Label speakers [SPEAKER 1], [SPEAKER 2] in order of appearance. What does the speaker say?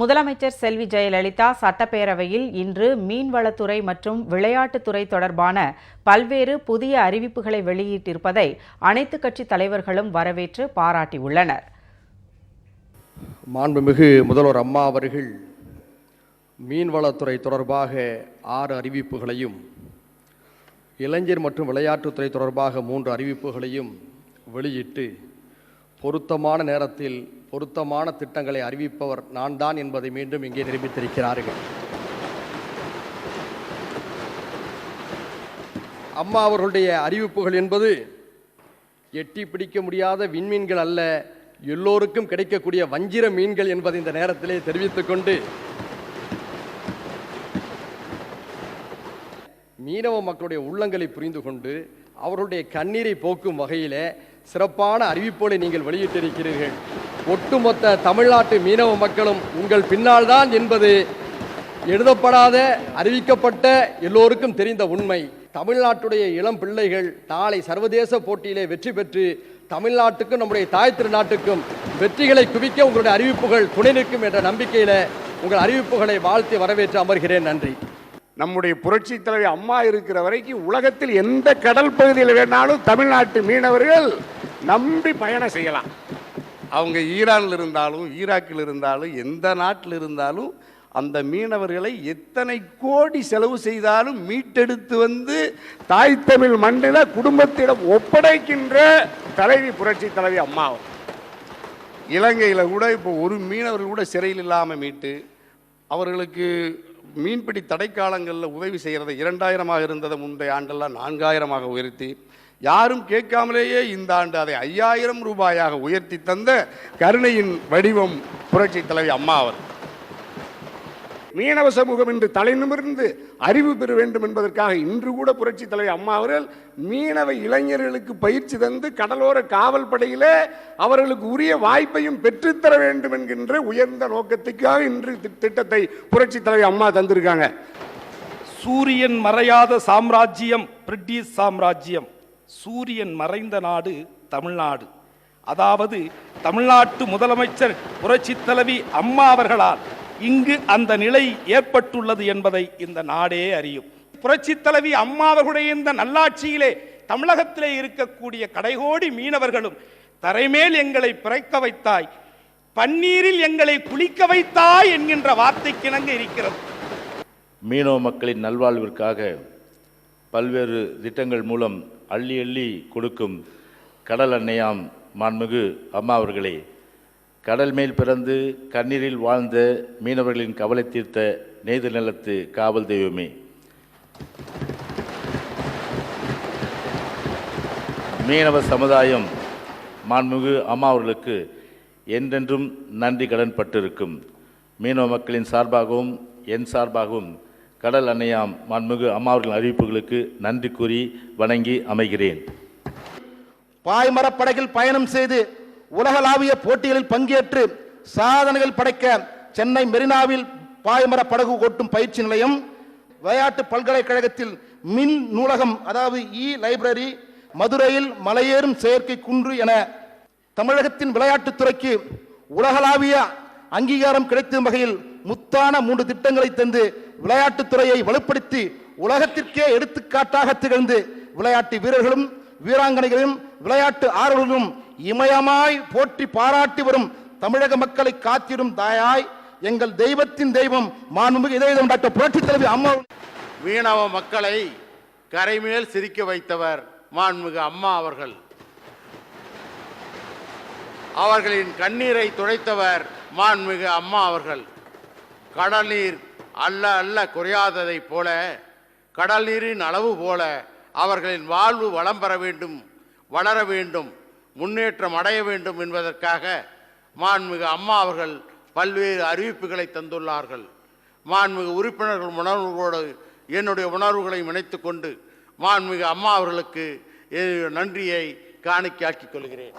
[SPEAKER 1] முதலமைச்சர் செல்வி ஜெயலலிதா சட்டப்பேரவையில் இன்று மீன்வளத்துறை மற்றும் விளையாட்டுத்துறை தொடர்பான பல்வேறு புதிய அறிவிப்புகளை வெளியிட்டிருப்பதை அனைத்துக் கட்சி தலைவர்களும் வரவேற்று பாராட்டியுள்ளனர்.
[SPEAKER 2] மாண்புமிகு முதல்வர் அம்மா அவர்கள் மீன்வளத்துறை தொடர்பாக ஆறு அறிவிப்புகளையும் இளைஞர் மற்றும் விளையாட்டுத்துறை தொடர்பாக மூன்று அறிவிப்புகளையும் வெளியிட்டு பொருத்தமான நேரத்தில் பொருத்தமான திட்டங்களை அறிவிப்பவர் நான் தான் என்பதை மீண்டும் இங்கே நிரூபித்திருக்கிறார்கள். அம்மா அவர்களுடைய அறிவிப்புகள் என்பது எட்டி பிடிக்க முடியாத விண்மீன்கள் அல்ல எல்லோருக்கும் கிடைக்கக்கூடிய வஞ்சிர மீன்கள் என்பதை இந்த நேரத்திலே தெரிவித்துக் கொண்டு மீனவ மக்களுடைய உள்ளங்களை புரிந்து கொண்டு அவர்களுடைய கண்ணீரை போக்கும் வகையிலே சிறப்பான அறிவிப்போடு நீங்கள் வெளியிட்டிருக்கிறீர்கள். ஒட்டுமொத்த தமிழ்நாட்டு மீனவ மக்களும் உங்கள் பின்னால் தான் என்பது எழுதப்படாத அறிவிக்கப்பட்ட எல்லோருக்கும் தெரிந்த உண்மை. தமிழ்நாட்டுடைய இளம் பிள்ளைகள் நாளை சர்வதேச போட்டியிலே வெற்றி பெற்று தமிழ்நாட்டுக்கும் நம்முடைய தாய் திருநாட்டுக்கும் வெற்றிகளை குவிக்க உங்களுடைய அறிவிப்புகள் துணை நிற்கும் என்ற நம்பிக்கையில உங்கள் அறிவிப்புகளை வாழ்த்தி வரவேற்று அமர்கிறேன். நன்றி.
[SPEAKER 3] நம்முடைய புரட்சி தலைவி அம்மா இருக்கிற வரைக்கும் உலகத்தில் எந்த கடல் பகுதியில் வேணாலும் தமிழ்நாட்டு மீனவர்கள் நம்பி பயணம் செய்யலாம். அவங்க ஈரானில் இருந்தாலும் ஈராக்கில் இருந்தாலும் எந்த நாட்டில் இருந்தாலும் அந்த மீனவர்களை எத்தனை கோடி செலவு செய்தாலும் மீட்டெடுத்து வந்து தாய் தமிழ் மண்ணில் குடும்பத்திடம் ஒப்படைக்கின்ற தலைவி புரட்சி தலைவி அம்மாவும். இலங்கையில் கூட இப்போ ஒரு மீனவர்கள் கூட சிறையில் இல்லாமல் மீட்டு அவர்களுக்கு மீன்பிடி தடைக்காலங்களில் உதவி செய்கிறத இரண்டாயிரமாக இருந்ததை முந்தைய ஆண்டெல்லாம் நான்காயிரமாக உயர்த்தி யாரும் கேட்காமலேயே இந்த ஆண்டு அதை ஐயாயிரம் ரூபாயாக உயர்த்தி தந்த கருணையின் வடிவம் புரட்சி தலைவி அம்மா அவர். மீனவ சமூகம் என்று தலை நிமிர்ந்து அறிவு பெற வேண்டும் என்பதற்காக இன்று கூட புரட்சி தலைவி அம்மா அவர்கள் மீனவ இளைஞர்களுக்கு பயிற்சி தந்து கடலோர காவல் படையிலே அவர்களுக்கு உரிய வாய்ப்பையும் பெற்றுத்தர வேண்டும் என்கின்ற உயர்ந்த நோக்கத்துக்காக இன்று திட்டத்தை புரட்சி தலைவி அம்மா தந்திருக்காங்க.
[SPEAKER 4] சூரியன் மறையாத சாம்ராஜ்யம் பிரிட்டிஷ் சாம்ராஜ்யம். சூரியன் மறைந்த நாடு தமிழ்நாடு. அதாவது தமிழ்நாட்டு முதலமைச்சர் புரட்சி தலைவி அம்மா அவர்களால் இங்கு அந்த நிலை ஏற்பட்டுள்ளது என்பதை இந்த நாடே அறியும். புரட்சித் தலைவி அம்மா அவர்களுடைய இந்த நல்லாட்சியிலே தமிழகத்திலே இருக்கக்கூடிய கடைகோடி மீனவர்களும் தரைமேல் எங்களை பிறக்க வைத்தாய் பன்னீரில் எங்களை குளிக்க வைத்தாய் என்கின்ற வார்த்தைக்கிணங்க இருக்கிறது.
[SPEAKER 5] மீனவ மக்களின் நல்வாழ்விற்காக பல்வேறு திட்டங்கள் மூலம் அள்ளி அள்ளி கொடுக்கும் கடல் அன்னையாம் மாண்புமிகு அம்மா அவர்களே கடல் மேல் பிறந்து கண்ணீரில் வாழ்ந்த மீனவர்களின் கவலை தீர்த்த நெய்து நிலத்து காவல் தெய்வமே. மீனவ சமுதாயம் மாண்புமிகு அம்மா அவர்களுக்கு என்றென்றும் நன்றி கடன் பட்டிருக்கும். மீனவ மக்களின் சார்பாகவும் என் சார்பாகவும் கடல் அன்னையாம் மாண்புமிகு அம்மாவர்களின் அறிவிப்புகளுக்கு நன்றி கூறி வணங்கி அமைகிறேன்.
[SPEAKER 6] பாய்மரப்படகில் பயணம் செய்து உலகளாவிய போட்டிகளில் பங்கேற்று சாதனைகள் படைக்க சென்னை மெரினாவில் பாய்மர படகு ஓட்டும் பயிற்சி நிலையம் விளையாட்டு பல்கலைக்கழகத்தில் மின் நூலகம் அதாவது இ லைப்ரரி மதுரையில் மலையேறும் செயற்கை குன்று என தமிழகத்தின் விளையாட்டுத்துறைக்கு உலகளாவிய அங்கீகாரம் கிடைத்த வகையில் முத்தான மூன்று திட்டங்களை தந்து விளையாட்டுத் துறையை வலுப்படுத்தி உலகத்திற்கே எடுத்துக்காட்டாக திகழ்ந்து விளையாட்டு வீரர்களும் வீராங்கனைகளும் விளையாட்டு ஆர்வலர்களும் இமயமாய் போற்றி பாராட்டி வரும் தமிழக மக்களை காத்திடும் தாயாய் எங்கள் தெய்வத்தின் தெய்வம் மாண்புமிகு இதயம் டாக்டர் புரட்சி தலைவி அம்மா.
[SPEAKER 7] மீனவ மக்களை கரைமேல் சிரிக்க வைத்தவர் மாண்புமிகு அம்மா அவர்கள். அவர்களின் கண்ணீரை துடைத்தவர் மாண்புமிகு அம்மா அவர்கள். கடல் நீர் அல்ல அல்ல குறையாததைப் போல கடல் நீரின் அளவு போல அவர்களின் வாழ்வு வளம் பெற வேண்டும் வளர வேண்டும் முன்னேற்றம் அடைய வேண்டும் என்பதற்காக மாண்புமிகு அம்மா அவர்கள் பல்வேறு அறிவிப்புகளை தந்துள்ளார்கள். மாண்புமிகு உறுப்பினர்கள் உணர்வுகளோடு என்னுடைய உணர்வுகளை இணைத்து கொண்டு மாண்புமிகு அம்மா அவர்களுக்கு என்னுடைய நன்றியை காணிக்கையாக்கிக் கொள்கிறேன்.